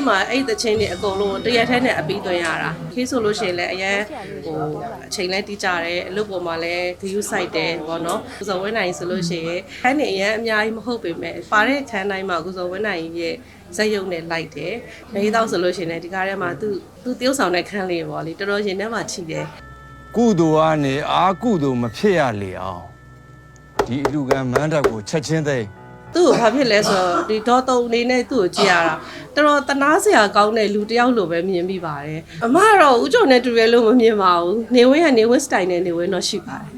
လေးမှာအဲ့ဒီသချင်းတွေအကုန်လုံးတရက်ထဲနဲ့အပြီးသွင်းရတာခေးဆိုလို့ရှိရင်လည်းအရင်ဟိုအချိန်လဲတီးကြတယ်အလုပ်ပေါ်မှာလည်းဂယူးဆိုင်တယ်ပေါ့နော်ကုစုံဝင်းနိုင်ဆိုလို့ရှိရင်ခန်းနေအရင်အများကြီးမဟုတ်ပေမဲ့ပါတဲ့ခန်းတိုင်းမှာကုစုံဝင်းနိုင်ရဲ့ဇက်ရုံနဲ့လိုက်တယ်။နေတော့ဆိုလို့ရှိရင်လည်းဒီကားထဲမှာသူသူတယောက်ဆောင်တဲ့ခန်းလေးပေါ့လေတော်တော်ရင်ထဲမှာချိတယ်ကုသိုလ်ကနေအာကုသိုလ်မဖြစ်ရလေအောင်ဒီအလူကံမန်းတပ်ကိုချက်ချင်းသိမ်း သူ့ကိုဘာဖြစ်လဲဆိုတော့ဒီဒေါ်တုံအနေနဲ့သူ့ကိုကြည့်ရတာတော်တော်တနာစရာကောင်းတဲ့လူတစ်ယောက်လိုပဲမြင်မိပါတယ်အမကတော့ဦးကျော်နဲ့တူတယ်လို့မမြင်ပါဘူးနေဝင်းကနေဝင်းစတိုင်နဲ့နေဝင်းတော့ရှိပါတယ်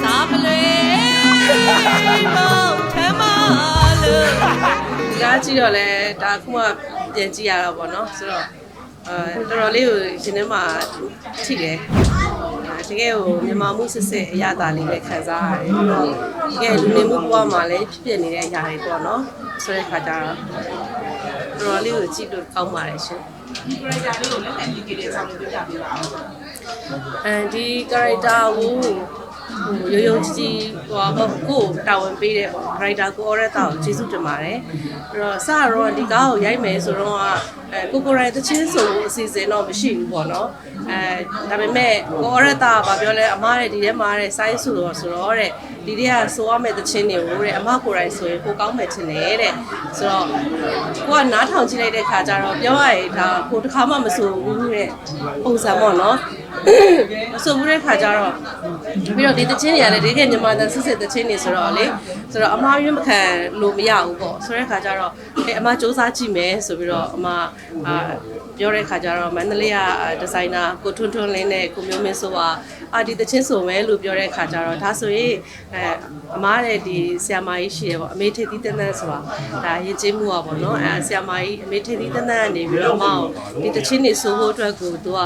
စားမလွေမောင်ထမလို့ဒီကားကြည့်တော့လဲဒါခုမှပြန်ကြည့်ရတော့ဗောနော်ဆိုတော့အဲတော်တော်လေးကိုရှင်ထဲမှာထိတယ် တကယ်ကိုမြန်မာမှုစစ်စစ်အရသာလေးလည်းခံစားရတယ်ပြီးတော့တကယ်လူနေမှုဘဝမှာလည်းဖြစ်ဖြစ်နေတဲ့အရာတွေပေါ့နော်ဆိုတဲ့ခါကျတော့တော်တော်လေးကိုကြည့်လို့ကောင်းပါတယ်ရှင်ဒီ character လေးကိုလက်ခံကြည့်ကြတဲ့ဆောင်လေးပြောပြပေးပါဦးအဲဒီ character ကိုဟိုရိုးရိုးကြည့်ကြည့်ဟိုပေါ့ကိုယ်တာဝန်ပေးတဲ့ပေါ့ character ကို order တာကိုကျေးဇူးတင်ပါတယ်အဲ့တော့စတော့ဒီကားကိုရိုက်မယ်ဆိုတော့ အဲကိုကိုရိုင်းတချင်းဆိုအစီအစဉ်တော့မရှိဘူးပေါ့နော်အဲဒါပေမဲ့ကို order တာကပြောလဲအမားတဲ့ဒီထဲမှာတဲ့ size ဆိုတော့ဆိုတော့တဲ့ဒီတည်းကဆိုရမယ့်တချင်းတွေကိုတဲ့အမကိုရိုင်းဆိုရင်ကိုကောင်းမယ်ထင်တယ်တဲ့ဆိုတော့ကိုကနားထောင်ကြည့်လိုက်တဲ့ခါကျတော့ပြောရရင်ဒါကိုတစ်ခါမှမဆိုဘူးတဲ့ပုံစံပေါ့နော်မဆိုဘူးတဲ့ခါကျတော့ပြီးတော့ဒီတချင်းတွေကလည်းတကယ်မြန်မာတန်စစ်စစ်တချင်းတွေဆိုတော့လေဆိုတော့အမားရွေးမခံလို့မရဘူးပေါ့ဆိုတဲ့ခါကျတော့အဲအမားစူးစမ်းကြည့်မယ်ဆိုပြီးတော့အမားအာပြောတဲ့ခါကျတော့မန္တလေးကဒီဇိုင်နာကိုထွန်းထွန်းလင်းနဲ့ကိုမျိုးမင်းဆိုကအာဒီတချင်းဆိုမယ်လို့ပြောတဲ့ခါကျတော့ဒါဆိုရင်အဲအမားတဲ့ဒီဆီယမာကြီးရှိရပေါ့အမေထေတီးတန်းတန်းဆိုတာဒါရင်ကျေးမှုอ่ะပေါ့နော်အဲဆီယမာကြီးအမေထေတီးတန်းတန်းကနေပြီးတော့အမအောင်ဒီတချင်းတွေဆိုဖို့အတွက်ကိုသူက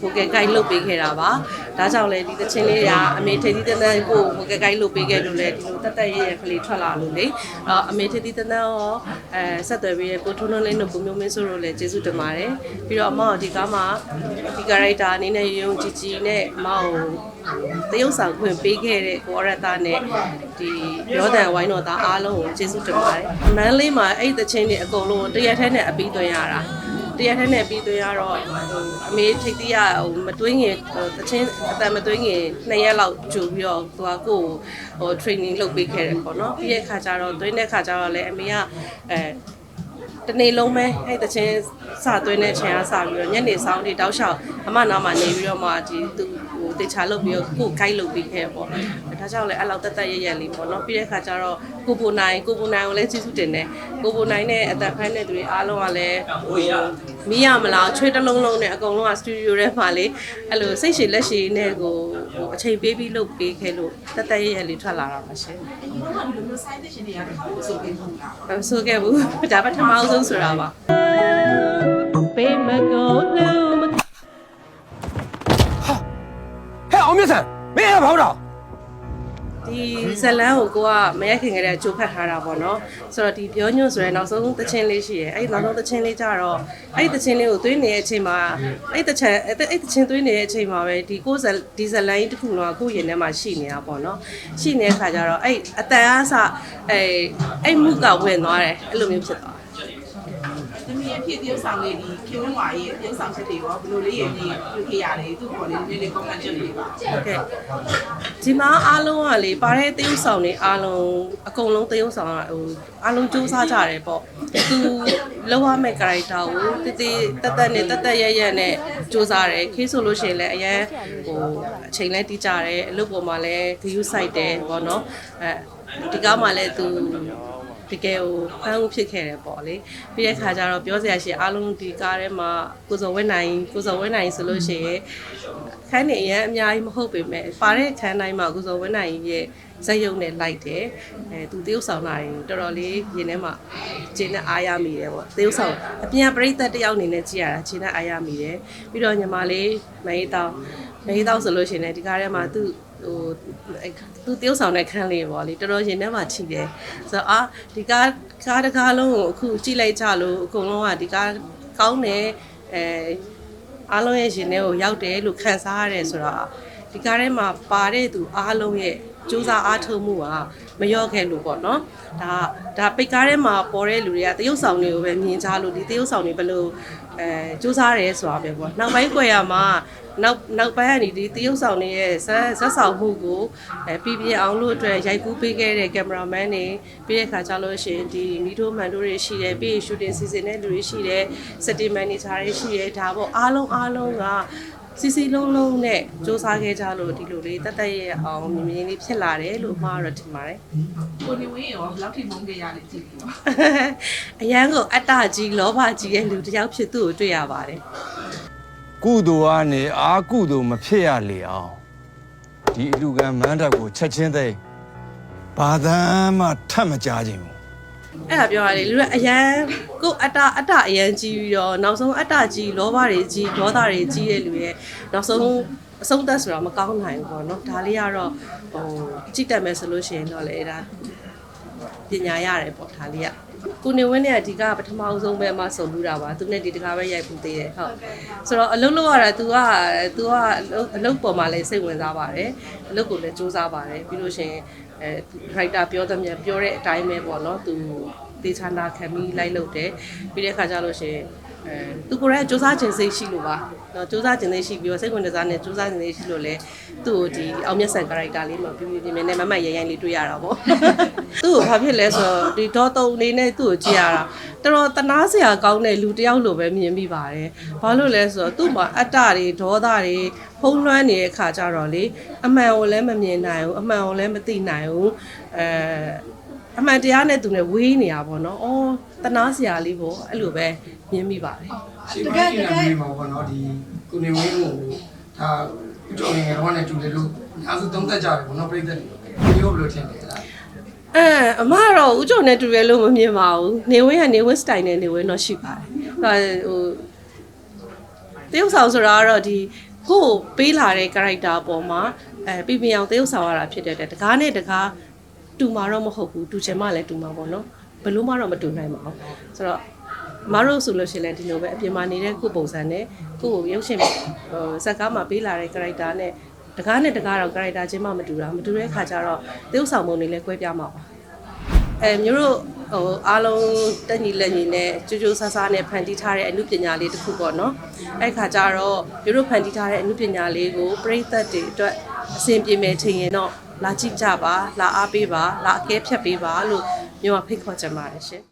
ဟိုကဲကိုက်လုတ်ပေးခဲ့တာပါဒါကြောင့်လေဒီသချင်းလေးကအမေထေတီတန်းတန်းကိုဟိုကဲကိုက်လုတ်ပေးခဲ့လို့လေဒီလိုတက်တက်ရဲရဲကလေးထွက်လာလို့လေအော်အမေထေတီတန်းတန်းရောအဲဆက်သွယ်ပြီးကိုထွန်းထွန်းလေးတို့ကိုမျိုးမင်းဆိုလို့လေကျေးဇူးတင်ပါတယ်ပြီးတော့အမကဒီကားမှာဒီကာရိုက်တာအနေနဲ့ရုံရုံကြည်ကြည်နဲ့အမကိုတရုပ်ဆောင်ခွင့်ပေးခဲ့တဲ့ကိုရတာနဲ့ဒီရောဒန်ဝိုင်းတော်သားအားလုံးကိုကျေးဇူးတင်ပါတယ်မန်းလေးမှာအဲ့ဒီသချင်းတွေအကုန်လုံးတရက်ထဲနဲ့အပြီးသွင်းရတာ တရားထဲနဲ့ပြီးသွင်းရတော့ဟိုအမေထိတ်တိရဟိုမသွင်းခင်ဟိုတချင်းအတန်မသွင်းခင်နှစ်ရက်လောက်ကြိုပြီးတော့သူကကိုယ်ဟို training လုပ်ပေးခဲ့တယ်ပေါ့နော်ပြီးရဲ့ခါကျတော့သွင်းတဲ့ခါကျတော့လည်းအမေကအဲ တနေ့လုံးပဲအဲ့တချင်းစသွင်းတဲ့ချိန်ကစပြီးတော့ညနေဆောင်တွေတောက်လျှောက်အမနာမှာနေပြီးတော့မှဒီသူဟိုတေချာလုပ်ပြီးတော့ကိုယ် guide လုပ်ပေးခဲ့ပေါ့ဒါကြောင့်လည်းအဲ့လောက်တက်တက်ရရလေးပေါ့နော်ပြီးတဲ့ခါကျတော့ကိုပိုနိုင်ကိုပိုနိုင်ကိုလည်းကျေးဇူးတင်တယ်ကိုပိုနိုင်နဲ့အသက်ဖမ်းတဲ့သူတွေအားလုံးကလည်းဟို မီးရမလားချွေးတစ်လုံးလုံးနဲ့အကုန်လုံးကစတူဒီယိုထဲမှာလေအဲ့လိုစိတ်ရှည်လက်ရှည်နဲ့ကိုဟိုအချိန်ပေးပြီးလုပ်ပေးခဲ့လို့တက်တက်ရရလေးထွက်လာတာပါရှင်ဒီမှာဒီလိုမျိုး side dish တွေရတယ်ကိုဆိုပေးမှုလားမဆိုခဲ့ဘူးဒါပထမအောင်ဆုံးဆိုတာပါပေးမကုန်လို့မဟဲ့အောင်မြတ်ဆန်မင်းရဖောက်တော့ ဒီဇလန်းကိုကိုကမရက်ခင်ခဲ့တဲ့ကြိုးဖတ်ထားတာပေါ့နော်ဆိုတော့ဒီပြောညွန့်ဆိုရဲနောက်ဆုံးသချင်းလေးရှိရဲအဲ့ဒီနောက်ဆုံးသချင်းလေးကြတော့အဲ့ဒီသချင်းလေးကိုသွင်းနေတဲ့အချိန်မှာအဲ့ဒီသချင်းအဲ့ဒီသချင်းသွင်းနေတဲ့အချိန်မှာပဲဒီကိုဇဒီဇလန်းကြီးတစ်ခုလုံးကကိုယ့်ရင်ထဲမှာရှိနေတာပေါ့နော်ရှိနေတဲ့ခါကျတော့အဲ့အတန်အားစအဲ့အဲ့မှုကဝင်သွားတယ်အဲ့လိုမျိုးဖြစ်သွားတမီးအ ဖြစ်တရုပ်ဆောင်လေးဒီခင်ဝင်းဝါရဲ့တရုပ်ဆောင်ချက်တွေရောဘယ်လိုလေးရည်ဒီပြုခဲ့ရတယ်သူ့ပေါ်လေးလေးလေး comment ချက်လေးပါဟုတ်ကဲ့ဒီမှာအားလုံးကလေပါတဲ့တရုပ်ဆောင်တွေအားလုံးအကုန်လုံးတရုပ်ဆောင်ကဟိုအားလုံးစူးစမ်းကြတယ်ပေါ့သူလောက်ရမယ့် character ကိုတည်တည်တက်တက်နဲ့တက်တက်ရရနဲ့စူးစမ်းတယ်ခေးဆိုလို့ရှိရင်လည်းအရင်ဟိုအချိန်လဲတီးကြတယ်အလုပ်ပေါ်မှာလည်း view site တယ်ပေါ့နော်အဲဒီကားမှာလည်းသူ တကယ်ကိုဖမ်းဦးဖြစ်ခဲ့တယ်ပေါ့လေပြီးတဲ့ခါကျတော့ပြောစရာရှိအားလုံးဒီကားထဲမှာကိုစော်ဝင်းနိုင်ကိုစော်ဝင်းနိုင်ဆိုလို့ရှိရင်ခန်းနေအရင်အများကြီးမဟုတ်ပေမဲ့ပါတဲ့ခန်းတိုင်းမှာကုစုံဝင်းနိုင်ရဲ့ဇက်ရုံနဲ့လိုက်တယ်အဲသူတရုပ်ဆောင်လာရင်တော်တော်လေးရင်ထဲမှာခြေနဲ့အားရမိတယ်ပေါ့တရုပ်ဆောင်အပြင်ပရိသတ်တယောက်အနေနဲ့ကြည့်ရတာခြေနဲ့အားရမိတယ်ပြီးတော့ညီမလေးမအေးတောင်းမအေးတောင်းဆိုလို့ရှိရင်လည်းဒီကားထဲမှာသူဟို သူတရုပ်ဆောင်တဲ့ခန်းလေးပေါ့လေတော်တော်ရင်ထဲမှာချိတယ်ဆိုတော့အာဒီကားကားတကားလုံးကိုအခုကြည့်လိုက်ကြလို့အကုန်လုံးကဒီကားကောင်းတယ်အဲအားလုံးရဲ့ရှင်ထဲကိုရောက်တယ်လို့ခံစားရတယ်ဆိုတော့ဒီကားထဲမှာပါတဲ့သူအားလုံးရဲ့စူးစမ်းအားထုတ်မှုက မလျော့ခဲ့လို့ပေါ့နော်ဒါဒါပိတ်ကားထဲမှာပေါ်တဲ့လူတွေကတရုပ်ဆောင်တွေကိုပဲမြင်ကြလို့ဒီတရုပ်ဆောင်တွေဘယ်လိုအဲစူးစမ်းရဲဆိုတာပဲပေါ့နောက်ပိုင်းကွယ်ရမှာနောက်နောက်ပိုင်းကနေဒီတရုပ်ဆောင်တွေရဲ့ဇက်ဇက်ဆောင်မှုကိုအဲပြပြအောင်လို့အတွက်ရိုက်ကူးပေးခဲ့တဲ့ကင်မရာမန်တွေပြီးတဲ့ခါကျလို့ရှိရင်ဒီမီတိုမန်တို့တွေရှိတယ်ပြီးရင် shooting season တဲ့လူတွေရှိတယ် setting manager တွေရှိတယ်ဒါပေါ့အားလုံးအားလုံးက စီစီလုံးလုံးနဲ့စ조사ခဲ့ကြလို့ဒီလိုလေးတက်တက်ရဲ့အောင်မြင်မြင်လေးဖြစ်လာတယ်လို့မှားတော့ထင်ပါတယ်ကိုနေဝင်းရောဘယ်လောက်ထိမုန်းခဲ့ရလဲကြည့်ပြီးတော့အရန်ကိုအတ္တကြီးလောဘကြီးရဲ့လူတစ်ယောက်ဖြစ်သူ့ကိုတွေ့ရပါတယ်ကုသိုလ်ကနေအာကုသိုလ်မဖြစ်ရလေအောင်ဒီအလူကံမန်းတပ်ကိုချက်ချင်းသိမ်းဘာသာမှထပ်မကြားခြင်းဘူး အဲ့ဒါပြောရလေလူကအရန်ကိုအတ္တအတ္တအရန်ကြီးပြီးတော့နောက်ဆုံးအတ္တကြီးလောဘတွေကြီးဒေါသတွေကြီးတဲ့လူရဲ့နောက်ဆုံးအဆုံးသက်ဆိုတော့မကောင်းနိုင်ဘူးပေါ့နော်ဒါလေးကတော့ဟိုကြည့်တတ်မယ်ဆိုလို့ရှိရင်တော့လေဒါပညာရတယ်ပေါ့ဒါလေးက ကိုနေဝင်းနဲ့အဓိကပထမအဆုံးပဲအမဆုံလူတာပါသူနဲ့ဒီတကားပဲရိုက်ဖို့သေးတယ်ဟုတ်ဆိုတော့အလုပ်လုပ်ရတာ तू က तू ကအလုပ်အလုပ်ပေါ်မှာလည်းစိတ်ဝင်စားပါတယ်အလုပ်ကိုလည်းစူးစမ်းပါတယ်ပြီးလို့ရှိရင်အဲ writer ပြောသမျှပြောတဲ့အတိုင်းပဲပေါ့နော် तू တေချာနာခံပြီးလိုက်လုပ်တယ်ပြီးတဲ့ခါကျလို့ရှိရင်အဲ သူကိုယ်ရဲ့စူးစမ်းခြင်းစိတ်ရှိလို့ပါနော်စူးစမ်းခြင်းစိတ်ရှိပြီးတော့စိတ်ဝင်စားနဲ့စူးစမ်းခြင်းစိတ်ရှိလို့လေသူ့ကိုဒီအောင်မြတ်ဆန် character လေးမှာပြပြပြပြနဲ့မမတ်ရရိုင်းလေးတွေ့ရတာပေါ့သူ့ကိုဘာဖြစ်လဲဆိုတော့ဒီဒေါ်တုံအနေနဲ့သူ့ကိုကြည့်ရတာတော်တော်တနာစရာကောင်းတဲ့လူတစ်ယောက်လိုပဲမြင်မိပါတယ်ဘာလို့လဲဆိုတော့သူ့မှာအတ္တတွေဒေါသတွေဖုံးလွှမ်းနေတဲ့ခါကျတော့လေအမှန်ကိုလည်းမမြင်နိုင်ဘူးအမှန်ကိုလည်းမသိနိုင်ဘူးအဲ အမှန်တရားနဲ့သူနဲ့ဝေးနေတာပေါ့နော်။အော်တနာစရာလေးပေါ့အဲ့လိုပဲမြင်မိပါတယ်ရှေ့ပိုင်းကလည်းမှာပေါ့နော်ဒီကိုနေဝင်းကိုဒါဥတော်ငယ်တော့နဲ့တူတယ်လို့အားစုသုံးသက်ကြတယ်ပေါ့နော်ပြိတ္တတွေဒီလိုဘယ်လိုထင်လဲလား။အဲအမကတော့ဥကြုံနဲ့တူတယ်လို့မမြင်ပါဘူး။နေဝင်းကနေဝင်းစတိုင်နဲ့နေဝင်းတော့ရှိပါတယ်။ဒါဟိုတရုပ်ဆောင်ဆိုတာကတော့ဒီကိုယ်ပေးလာတဲ့ character အပေါ်မှာအဲပြပြအောင်တရုပ်ဆောင်ရတာဖြစ်တဲ့အတွက်တကားနဲ့တကား တူမှာတော့မဟုတ်ဘူးတူချင်မှလည်းတူမှာပေါ့နော်ဘယ်လို့မှတော့မတူနိုင်ပါဘူးဆိုတော့မအားလို့ဆိုလို့ရှိရင်လည်းဒီလိုပဲအပြင်မှာနေတဲ့ကိုယ်ပုံစံနဲ့ကိုယ့်ကိုရုပ်ရှင်ဟိုဇက်ကားမှာပေးလာတဲ့ character နဲ့တကားနဲ့တကားတော့ character ချင်းမှမတူတာမတူတဲ့အခါကျတော့တရုပ်ဆောင်ပုံတွေလည်းကွဲပြားမှာပါအဲမျိုးတို့ဟိုအားလုံးတက်ညီလက်ညီနဲ့ကြိုးကြိုးဆားဆားနဲ့ဖန်တီးထားတဲ့အမှုပညာလေးတစ်ခုပေါ့နော်အဲ့ခါကျတော့မျိုးတို့ဖန်တီးထားတဲ့အမှုပညာလေးကိုပရိသတ်တွေအတွက်အဆင်ပြေမယ်ထင်ရင်တော့ လာကြည့်ကြပါလာအားပေးပါလာအကဲဖြတ်ပေးပါလို့မျိုးကဖိတ်ခေါ်ချင်ပါတယ်ရှင်